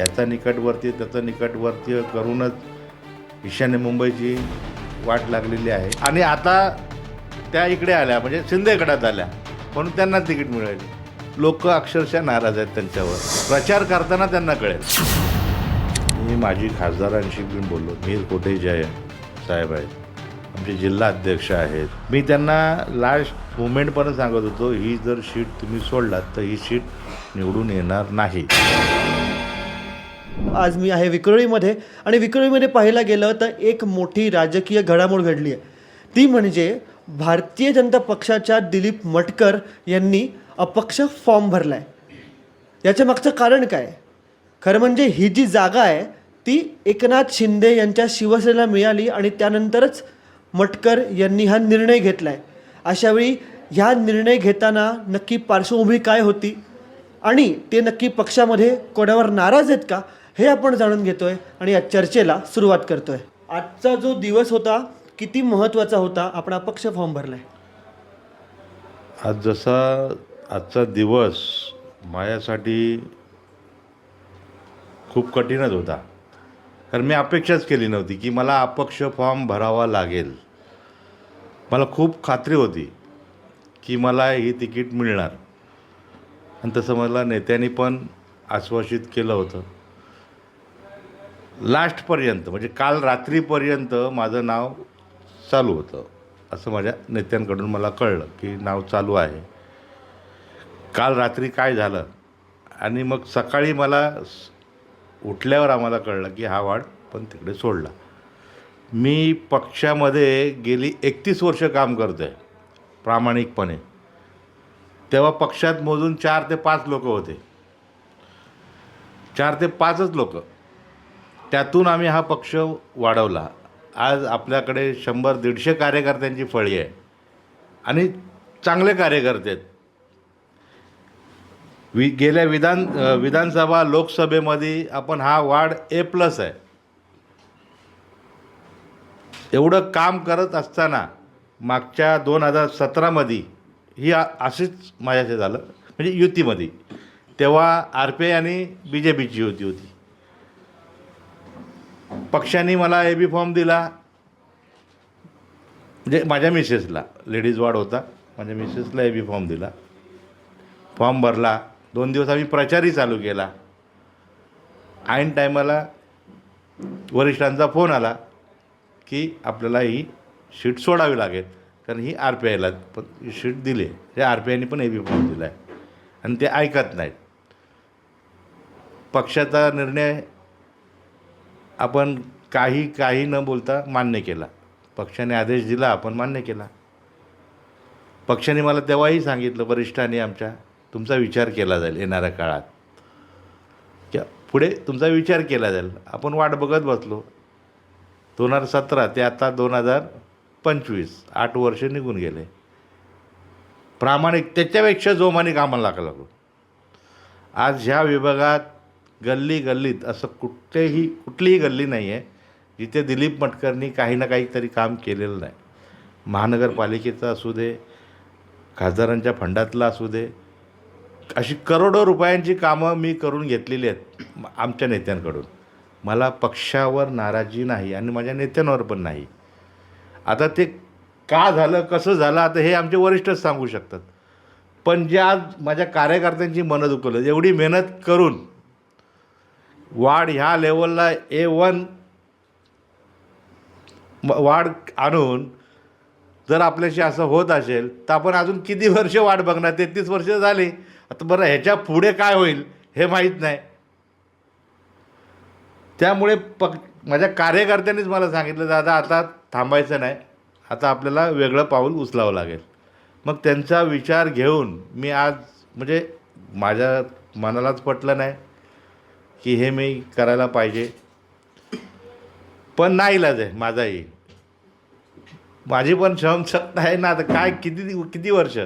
याचा निकटवर्ती त्याचा निकटवर्ती करूनच ईशान्य मुंबईची वाट लागलेली आहे. आणि आता त्या इकडे आल्या म्हणजे शिंदेगडात आल्या म्हणून त्यांना तिकीट मिळाली. लोक अक्षरशः नाराज आहेत त्यांच्यावर. प्रचार करताना त्यांना कळेल. मी माझी खासदारांशी पण बोललो. मीर कोठे जय साहेब आहेत. आमचे जिल्हा अध्यक्ष आहेत. मी त्यांना लास्ट मुमेंटपर्यंत सांगत होतो ही जर शीट तुम्ही सोडलात तर ही शीट निवडून येणार नाही. आज मी आहे विक्रोळीमध्ये. आणि विक्रोळीमध्ये पाहायला गेलं तर एक मोठी राजकीय घडामोड घडली आहे. ती म्हणजे भारतीय जनता पक्षाच्या दिलीप मटकर यांनी अपक्ष फॉर्म भरला आहे याच्या मागचं कारण काय? खरं म्हणजे ही जी जागा आहे ती एकनाथ शिंदे यांच्या शिवसेनेला मिळाली आणि त्यानंतरच मटकर यांनी हा निर्णय घेतला आहे अशावेळी ह्या निर्णय घेताना नक्की पार्श्वभूमी काय होती? आणि ते नक्की पक्षामध्ये कोणावर नाराज आहेत का? हे आपण जाणून घेतोय आणि या चर्चेला सुरुवात करतोय. आजचा जो दिवस होता किती महत्त्वाचा होता आपण अपक्ष फॉर्म भरलाय. आज जसा आजचा दिवस माझ्यासाठी खूप कठीणच होता. कारण मी अपेक्षाच केली नव्हती की मला अपक्ष फॉर्म भरावा लागेल. मला खूप खात्री होती की मला ही तिकीट मिळणार. आणि तसं मला नेत्यांनी पण आश्वासित केलं होतं. लास्टपर्यंत म्हणजे काल रात्रीपर्यंत माझं नाव चालू होतं असं माझ्या नेत्यांकडून मला कळलं की नाव चालू आहे. काल रात्री काय झालं? आणि मग सकाळी मला उठल्यावर आम्हाला कळलं की हा वाढ पण तिकडे सोडला. मी पक्षामध्ये गेली एकतीस वर्ष काम करतो आहे प्रामाणिकपणे. तेव्हा पक्षात मोजून चार ते पाच लोक होते. चार ते पाचच लोक. त्यातून आम्ही हा पक्ष वाढवला. आज आपल्याकडे शंभर दीडशे कार्यकर्त्यांची फळी आहे. आणि चांगले कार्यकर्ते आहेत. वि गेल्या विधान विधानसभा लोकसभेमध्ये आपण हा वाढ ए प्लस आहे. एवढं काम करत असताना मागच्या दोन हजार सतरामध्ये ही असेच अशीच माझ्याशी झालं. म्हणजे युतीमध्ये. तेव्हा आर पी आय आणि बी जे पीची युती होती. पक्षाने मला ए बी फॉर्म दिला. म्हणजे माझ्या मिसेसला लेडीज वार्ड होता माझ्या मिसेसला ए बी फॉर्म दिला. फॉर्म भरला. दोन दिवस आम्ही प्रचारही चालू केला. ऐन टायमाला वरिष्ठांचा फोन आला की आपल्याला ही शीट सोडावी लागेल. कारण ही आर पी आयला पण शीट दिली. ते आर पी आयने पण ए बी फॉर्म दिला आहे आणि ते ऐकत नाहीत. पक्षाचा निर्णय आपण काही काही न बोलता मान्य केला. पक्षाने आदेश दिला आपण मान्य केला. पक्षाने मला तेव्हाही सांगितलं वरिष्ठांनी आमच्या तुमचा विचार केला जाईल येणाऱ्या काळात. किंवा पुढे तुमचा विचार केला जाईल. आपण वाट बघत बसलो. दोन हजार सतरा ते आता दोन हजार पंचवीस आठ वर्ष निघून गेले. प्रामाणिक त्याच्यापेक्षा जोमाने कामाला लागलो. आज ह्या विभागात गल्ली गल्लीत असं कुठेही कुठलीही गल्ली नाही आहे जिथे दिलीप मटकरनी काही ना काहीतरी काम केलेलं नाही. महानगरपालिकेचं असू दे खासदारांच्या फंडातलं असू दे अशी करोडो रुपयांची कामं मी करून घेतलेली आहेत आमच्या नेत्यांकडून. मला पक्षावर नाराजी नाही आणि माझ्या नेत्यांवर पण नाही. आता ते का झालं कसं झालं आता हे आमचे वरिष्ठच सांगू शकतात. पण जे आज माझ्या कार्यकर्त्यांची मनं दुखवलं एवढी मेहनत करून वाढ ह्या लेवलला ए वन वाढ आणून जर आपल्याशी असं होत असेल तर आपण अजून किती वर्ष वाट बघणार? तेहतीस वर्ष झाली. आता बरं ह्याच्या पुढे काय होईल हे माहीत नाही. त्यामुळे पक माझ्या कार्यकर्त्यांनीच मला सांगितलं दादा आता थांबायचं नाही. आता आपल्याला वेगळं पाऊल उचलावं लागेल. मग त्यांचा विचार घेऊन मी आज म्हणजे माझ्या मनालाच पटलं नाही. की हे मी करायला पाहिजे. पण नाही इलाज आहे माझाही माझी पण श्रमशक्ती आहे ना आता काय किती किती वर्ष?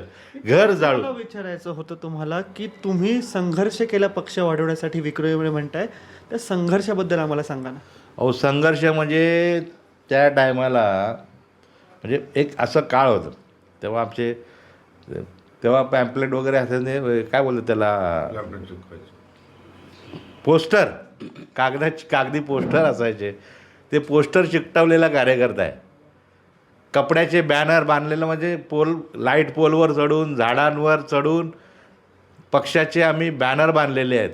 घर जाळू. विचारायचं होतं तुम्हाला की तुम्ही संघर्ष केला पक्ष वाढवण्यासाठी विक्रोळीमध्ये म्हणताय त्या संघर्षाबद्दल आम्हाला सांगा ना. अहो संघर्ष म्हणजे त्या टायमाला म्हणजे एक असं काळ होतं. तेव्हा आमचे तेव्हा पॅम्पलेट वगैरे असायचे काय बोलतात त्याला? पोस्टर. कागदाची कागदी पोस्टर असायचे. ते पोस्टर चिकटवलेला कार्यकर्ता आहे. कपड्याचे बॅनर बांधलेलं म्हणजे पोल लाइट पोलवर चढून झाडांवर चढून पक्षाचे आम्ही बॅनर बांधलेले आहेत.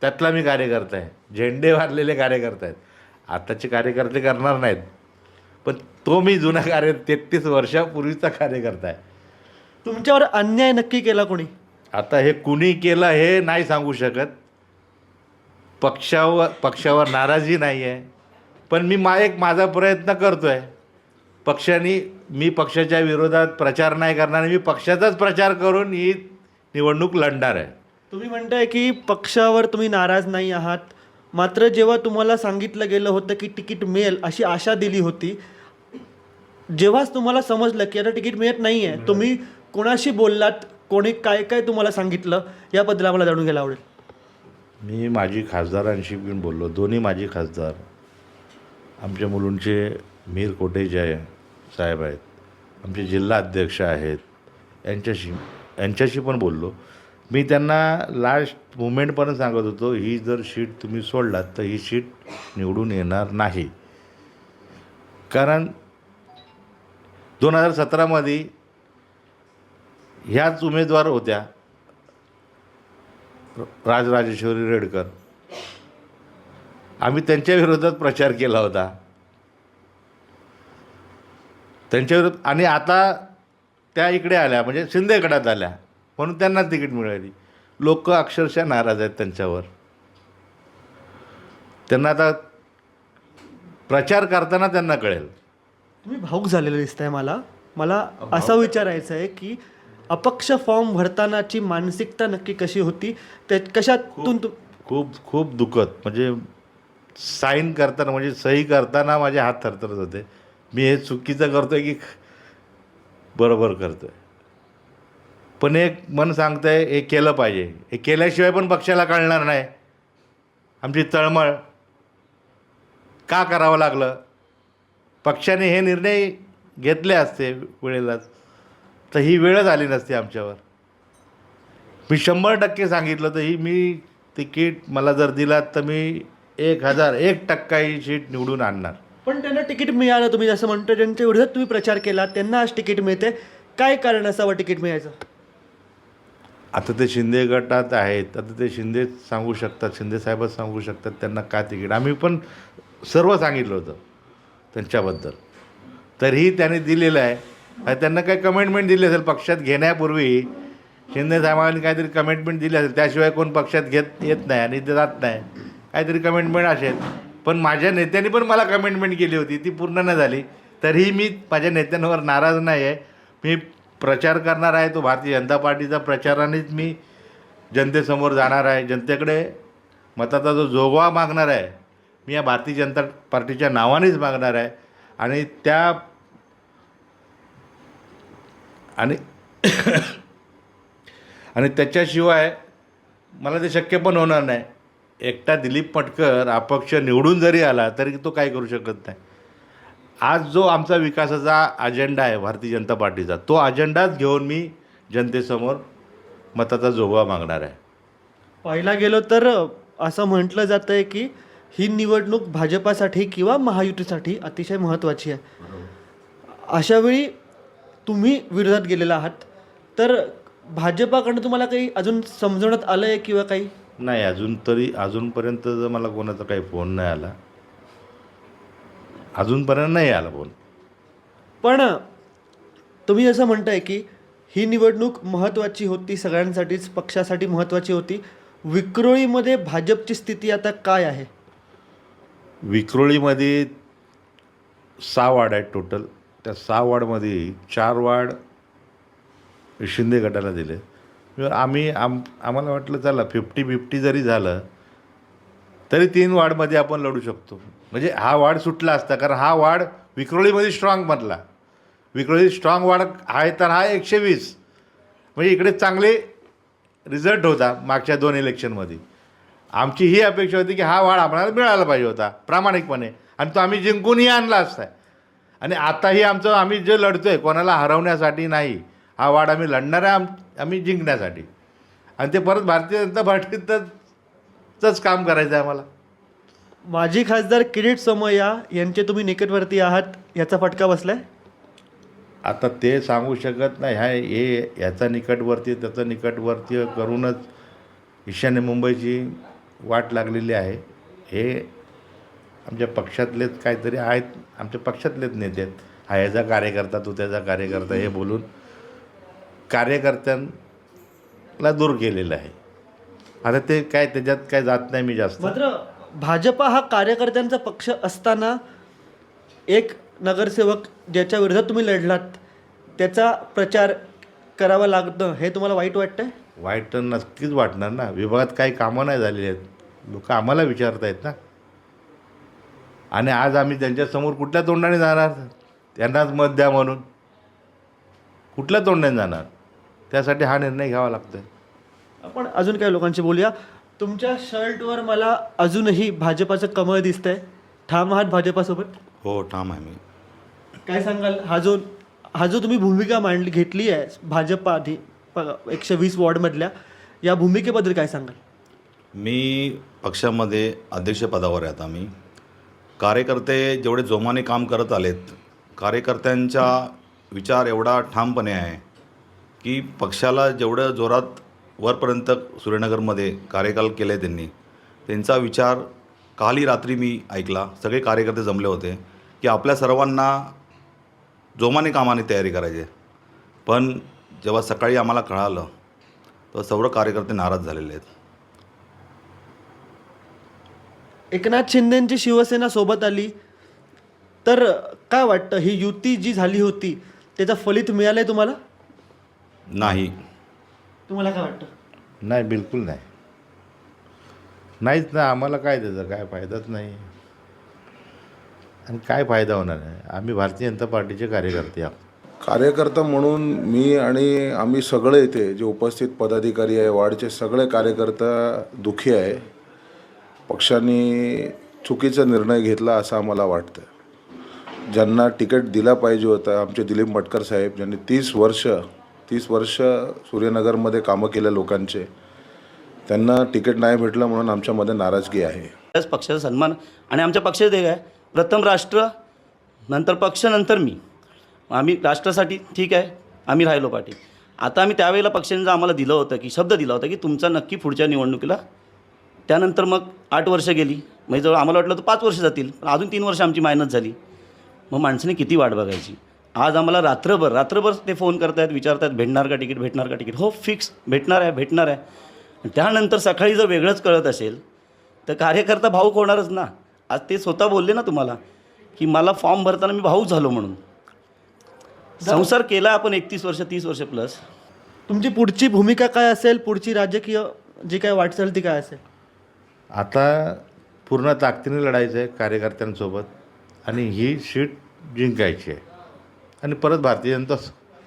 त्यातला मी कार्यकर्ता आहे. झेंडे बांधलेले कार्यकर्ते आहेत. आताचे कार्यकर्ते करणार नाहीत. पण तो मी जुना कार्य तेहतीस वर्षापूर्वीचा कार्यकर्ता आहे. तुमच्यावर अन्याय नक्की केला कोणी? आता हे कुणी केलं हे नाही सांगू शकत. पक्षावर पक्षावर नाराजी नाही आहे पण मी मा एक माझा प्रयत्न करतो आहे पक्षाने मी पक्षाच्या विरोधात प्रचार नाही करणार मी पक्षाचाच प्रचार करून ही निवडणूक लढणार आहे. तुम्ही म्हणताय की पक्षावर तुम्ही नाराज नाही आहात. मात्र जेव्हा तुम्हाला सांगितलं गेलं होतं की तिकीट मिळेल अशी आशा दिली होती जेव्हाच तुम्हाला समजलं की आता तिकीट मिळत नाही आहे तुम्ही कोणाशी बोललात कोणी काय काय तुम्हाला सांगितलं याबद्दल आम्हाला जाणून घ्यायला आवडेल. मी माझी खासदारांशी पण बोललो. दोन्ही माझे खासदार आमच्या मुलुंडचे मीर कोटेचे आहे साहेब आहेत. आमचे जिल्हा अध्यक्ष आहेत. यांच्याशी यांच्याशी पण बोललो. मी त्यांना लास्ट मुमेंटपर्यंत सांगत होतो ही जर शीट तुम्ही सोडलात तर ही शीट निवडून येणार नाही. कारण दोन हजार सतरामध्ये ह्याच उमेदवार होत्या. राजराजेश्वरी रेडकर. आम्ही त्यांच्या विरोधात प्रचार केला होता. त्यांच्या विरोधात आणि आता त्या इकडे आल्या म्हणजे शिंदे गटात आल्या म्हणून त्यांना तिकीट मिळाली. लोक अक्षरशः नाराज आहेत त्यांच्यावर. त्यांना आता प्रचार करताना त्यांना कळेल. तुम्ही भाऊक झालेलं दिसतंय मला. मला असं विचारायचं आहे की अपक्ष फॉर्म भरतानाची मानसिकता नक्की कशी होती? त्या कशातून खूप खूप दुखत म्हणजे साईन करताना म्हणजे सही करताना माझे हात थरथरत होते. मी हे चुकीचं करतोय की बरोबर करतोय? पण एक मन सांगतंय हे केलं पाहिजे. हे केल्याशिवाय पण पक्षाला कळणार नाही. आमची तळमळ. का करावं लागलं? पक्षाने हे निर्णय घेतले असते वेळेलाच. तर ही वेळच आली नसती आमच्यावर. मी शंभर टक्के सांगितलं तर ही मी तिकीट मला जर दिलात तर मी एक हजार एक टक्का ही सीट निवडून आणणार. पण त्यांना तिकीट मिळालं तुम्ही जसं म्हणतो ज्यांच्या विरोधात तुम्ही प्रचार केला त्यांना आज तिकीट मिळते काय कारण असावं तिकीट मिळायचं? आता ते शिंदे गटात आहेत. आता ते शिंदे सांगू शकतात शिंदे साहेबच सांगू शकतात त्यांना का तिकीट. आम्ही पण सर्व सांगितलं होतं त्यांच्याबद्दल. तरीही त्यांनी दिलेलं आहे. त्यांना काही कमेंटमेंट दिली असेल पक्षात घेण्यापूर्वी शिंदे साहेबांनी काहीतरी कमेंटमेंट दिली असेल त्याशिवाय कोण पक्षात घेत येत नाही आणि ते जात नाही. काहीतरी कमेंटमेंट असेल पण माझ्या नेत्यांनी पण मला कमेंटमेंट केली होती ती पूर्ण नाही झाली. तरीही मी माझ्या नेत्यांवर नाराज नाही आहे. मी प्रचार करणार आहे तो भारतीय जनता पार्टीचा प्रचारानेच मी जनतेसमोर जाणार आहे. जनतेकडे मताचा जो जोगवा मागणार आहे मी या भारतीय जनता पार्टीच्या नावानेच मागणार आहे. आणि त्या आणि आणि त्याच्याशिवाय मला ते शक्य पण होणार नाही. एकटा दिलीप पटकर अपक्ष निवडून जरी आला तरी तो काही करू शकत नाही. आज जो आमचा विकासाचा अजेंडा आहे भारतीय जनता पार्टीचा तो अजेंडाच घेऊन मी जनतेसमोर मताचा जोगवा मागणार आहे. पाहायला गेलो तर असं म्हटलं जातं आहे की ही निवडणूक भाजपासाठी किंवा महायुतीसाठी अतिशय महत्त्वाची आहे. अशावेळी तुम्ही विरोधात गेलेला आहात. तर भाजपाकडनं तुम्हाला काही अजून समजवण्यात आलं आहे किंवा काही? नाही अजून तरी अजूनपर्यंत जर मला कोणाचा काही फोन नाही आला अजूनपर्यंत नाही आला फोन. पण तुम्ही असं म्हणताय की ही निवडणूक महत्त्वाची होती सगळ्यांसाठीच पक्षासाठी महत्त्वाची होती. विक्रोळीमध्ये भाजपची स्थिती आता काय आहे? विक्रोळीमध्ये सहा वार्ड आहेत टोटल त्या सहा वार्डमध्ये चार वार्ड शिंदे गटाला दिले. आम्ही आम आम्हाला वाटलं चला फिफ्टी फिफ्टी जरी झालं तरी तीन वार्डमध्ये आपण लढू शकतो. म्हणजे हा वार्ड सुटला असता कारण हा वार्ड विक्रोळीमध्ये स्ट्रॉंग बनला. विक्रोळी स्ट्रॉंग वार्ड आहे तर हा एकशे वीस म्हणजे इकडे चांगले रिझल्ट होता मागच्या दोन इलेक्शनमध्ये आमची ही अपेक्षा होती की हा वाढ आम्हाला मिळाला पाहिजे होता प्रामाणिकपणे. आणि तो आम्ही जिंकूनही आणला असता. आणि आताही आमचं आम्ही जे लढतो आहे कोणाला हरवण्यासाठी नाही. हा वाढ आम्ही लढणार आहे आम आम्ही जिंकण्यासाठी. आणि ते परत भारतीय जनता पार्टीतच काम करायचं आहे आम्हाला. माजी खासदार किरीट सोमय्या यांचे तुम्ही निकटवर्ती आहात याचा फटका बसलाय? आता ते सांगू शकत नाही. ह्या हे ह्याचा निकटवर्ती त्याचा निकटवर्ती करूनच ईशान्य मुंबईची वाट लागलेली आहे. हे आमच्या पक्षातलेच काहीतरी आहेत. आमच्या पक्षातलेच नेते आहेत. हा याचा कार्यकर्ता तू त्याचा कार्यकर्ता हे बोलून कार्यकर्त्यांना दूर केलेलं आहे. आता ते काय त्याच्यात काय जात नाही मी जास्त. मात्र भाजपा हा कार्यकर्त्यांचा पक्ष असताना एक नगरसेवक ज्याच्या विरोधात तुम्ही लढलात त्याचा प्रचार करावा लागतं हे तुम्हाला वाईट वाटतंय? वाईट तर नक्कीच वाटणार ना. विभागात काही कामं नाही झालेली आहेत. लोक आम्हाला विचारत आहेत ना. आणि आज आम्ही त्यांच्यासमोर कुठल्या तोंडाने जाणार? त्यांनाच मत द्या म्हणून. कुठल्या तोंडाने जाणार? त्यासाठी हा निर्णय घ्यावा लागतोय. आपण अजून काही लोकांशी बोलूया. तुमच्या शर्टवर मला अजूनही भाजपाचं कमळ दिसतंय. ठाम आहात भाजपासोबत? हो ठाम आहे मी. काय सांगाल? हा जो हा जो तुम्ही भूमिका मांडली घेतली आहे भाजपा आधी एकशे वीस वॉर्डमधल्या या भूमिकेबद्दल काय सांगाल? मी पक्षामध्ये अध्यक्षपदावर आहे आता मी. कार्यकर्ते जेवढे जोमाने काम करत आलेत कार्यकर्त्यांचा विचार एवढा ठामपणे आहे की पक्षाला जेवढं जोरात वरपर्यंत सूर्यनगरमध्ये कार्यकाल केले त्यांनी त्यांचा विचार काली रात्री मी ऐकला. सगळे कार्यकर्ते जमले होते की आपल्या सर्वांना जोमाने कामाने तयारी करायची पण जेव्हा सकाळी आम्हाला कळालं तर सर्व कार्यकर्ते नाराज झालेले आहेत. एकनाथ शिंदेंची शिवसेना सोबत आली. तर काय वाटतं ही युती जी झाली होती त्याचं फलित मिळालंय तुम्हाला? नाही. तुम्हाला काय वाटतं? नाही बिलकुल नाही. नाहीच ना आम्हाला काय त्याचा काय फायदाच नाही. आणि काय फायदा होणार आहे? आम्ही भारतीय जनता पार्टीचे कार्यकर्ते आहोत. कार्यकर्ता म्हणून मी आणि आम्ही सगळे इथे जे उपस्थित पदाधिकारी आहे वार्डचे सगळे कार्यकर्ता दुःखी आहे. पक्षाने चुकीचा निर्णय घेतला असं आम्हाला वाटतं. ज्यांना तिकीट दिला पाहिजे होता आमचे दिलीप मटकर साहेब ज्यांनी तीस वर्ष तीस वर्ष सूर्यनगरमध्ये कामं केल्या लोकांचे त्यांना तिकीट नाही भेटलं म्हणून आमच्यामध्ये नाराजगी आहे. त्याच पक्षाचा सन्मान आणि आमच्या पक्षाचं ध्येय आहे प्रथम राष्ट्र नंतर पक्ष नंतर मी. आम्ही राष्ट्रासाठी ठीक आहे आम्ही राहिलो पाठी. आता आम्ही त्यावेळेला पक्षाने आम्हाला दिलं होतं की शब्द दिला होता की तुमचा नक्की पुढच्या निवडणुकीला त्यानंतर मग आठ वर्ष गेली. म्हणजे जवळ आम्हाला वाटलं तर पाच वर्ष जातील पण अजून तीन वर्ष आमची मेहनत झाली. मग माणसाने किती वाट बघायची? आज आम्हाला रात्रभर रात्रभर ते फोन करतायत विचारतायत भेटणार का तिकीट भेटणार का तिकीट? हो फिक्स भेटणार आहे भेटणार आहे. त्यानंतर सकाळी जर वेगळंच कळत असेल तर कार्यकर्ता भाऊक होणारच ना. आज ते स्वतः बोलले ना तुम्हाला की मला फॉर्म भरताना मी भाऊक झालो म्हणून. संसार केला आपण एकतीस वर्ष तीस वर्ष प्लस तुमची पुढची भूमिका काय असेल? पुढची राजकीय जी काय वाटचाल ती काय असेल? आता पूर्ण ताकदीने लढायचं आहे कार्यकर्त्यांसोबत आणि ही सीट जिंकायची आहे. आणि परत भारतीय जनता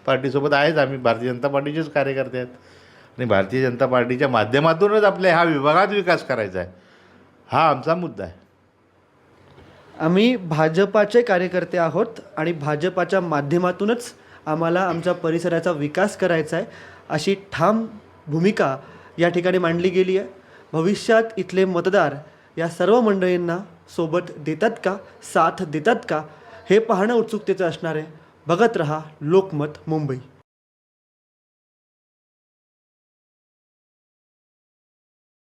पार्टीसोबत आहेच आम्ही. भारतीय जनता पार्टीचेच कार्यकर्ते आहेत. आणि भारतीय जनता पार्टीच्या माध्यमातूनच आपल्या ह्या विभागात विकास करायचा आहे. हा आमचा मुद्दा आहे. आम्ही भाजपाचे कार्यकर्ते आहोत आणि भाजपाच्या माध्यमातूनच आम्हाला आमच्या परिसराचा विकास करायचा आहे अशी ठाम भूमिका या ठिकाणी मांडली गेली आहे. भविष्यात इथले मतदार या सर्व मंडळींना सोबत देतात का? साथ देतात का? हे पाहणं उत्सुकतेचं असणार आहे. बघत रहा लोकमत मुंबई.